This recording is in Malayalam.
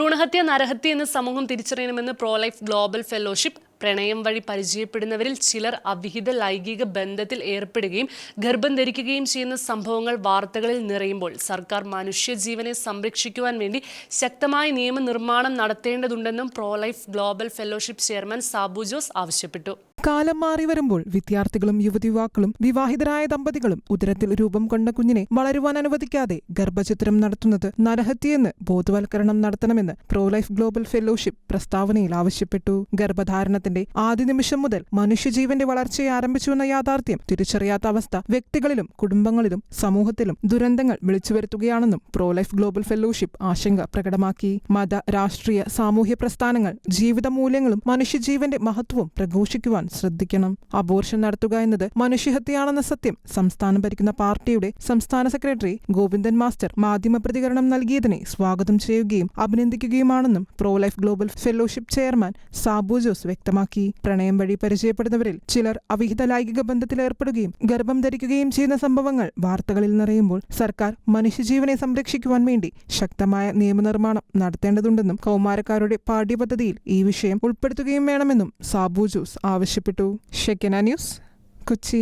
ഭ്രൂണഹത്യ നരഹത്യ എന്ന സമൂഹം തിരിച്ചറിയണമെന്ന് പ്രോ ലൈഫ് ഗ്ലോബൽ ഫെലോഷിപ്പ് പ്രണയം വഴി പരിചയപ്പെടുന്നവരിൽ ചിലർ അവിഹിത ലൈംഗിക ബന്ധത്തിൽ ഏർപ്പെടുകയും ഗർഭം ധരിക്കുകയും ചെയ്യുന്ന സംഭവങ്ങൾ വാർത്തകളിൽ നിറയുമ്പോൾ സർക്കാർ മനുഷ്യജീവനെ സംരക്ഷിക്കുവാൻ വേണ്ടി ശക്തമായ നിയമനിർമ്മാണം നടത്തേണ്ടതുണ്ടെന്നും pro life global fellowship chairman Sabu Jose ആവശ്യപ്പെട്ടു. കാലം മാറി വരുമ്പോൾ വിദ്യാർത്ഥികളും യുവതിയുവാക്കളും വിവാഹിതരായ ദമ്പതികളും ഉദരത്തിൽ രൂപം കൊണ്ട കുഞ്ഞിനെ വളരുവാൻ അനുവദിക്കാതെ ഗർഭചിത്രം നടത്തുന്നത് നരഹത്യയെന്ന് ബോധവൽക്കരണം നടത്തണമെന്ന് പ്രോലൈഫ് ഗ്ലോബൽ ഫെലോഷിപ്പ് പ്രസ്താവനയിൽ ആവശ്യപ്പെട്ടു. ഗർഭധാരണത്തിന്റെ ആദ്യ നിമിഷം മുതൽ മനുഷ്യജീവന്റെ വളർച്ചയെ ആരംഭിച്ചുവെന്ന യാഥാർത്ഥ്യം തിരിച്ചറിയാത്ത അവസ്ഥ വ്യക്തികളിലും കുടുംബങ്ങളിലും സമൂഹത്തിലും ദുരന്തങ്ങൾ വിളിച്ചുവരുത്തുകയാണെന്നും വരുത്തുകയാണെന്നും പ്രോലൈഫ് ഗ്ലോബൽ ഫെലോഷിപ്പ് ആശങ്ക പ്രകടമാക്കി. മത രാഷ്ട്രീയ സാമൂഹ്യ പ്രസ്ഥാനങ്ങൾ ജീവിത മൂല്യങ്ങളും മനുഷ്യജീവന്റെ മഹത്വവും പ്രഘോഷിക്കുവാൻ ശ്രദ്ധിക്കണം. അബോർഷൻ നടത്തുക എന്നത് മനുഷ്യഹത്യയാണെന്ന സത്യം. സംസ്ഥാനം ഭരിക്കുന്ന പാർട്ടിയുടെ സംസ്ഥാന സെക്രട്ടറി ഗോവിന്ദൻ മാസ്റ്റർ മാധ്യമ പ്രതികരണം നൽകിയതിനെ സ്വാഗതം ചെയ്യുകയും അഭിനന്ദിക്കുകയുമാണെന്നും pro life global fellowship chairman Sabu Jose വ്യക്തമാക്കി. പ്രണയം വഴി പരിചയപ്പെടുന്നവരിൽ ചിലർ അവിഹിത ലൈംഗിക ബന്ധത്തിലേർപ്പെടുകയും ഗർഭം ധരിക്കുകയും ചെയ്യുന്ന സംഭവങ്ങൾ വാർത്തകളിൽ നിറയുമ്പോൾ സർക്കാർ മനുഷ്യജീവനെ സംരക്ഷിക്കുവാൻ വേണ്ടി ശക്തമായ നിയമനിർമ്മാണം നടത്തേണ്ടതുണ്ടെന്നും കൗമാരക്കാരുടെ പാഠ്യപദ്ധതിയിൽ ഈ വിഷയം ഉൾപ്പെടുത്തുകയും വേണമെന്നും സാബു ജോസ് ആവശ്യപ്പെട്ടു. പരിചയപ്പെട്ടു ഷെക്കന ന്യൂസ് കൊച്ചി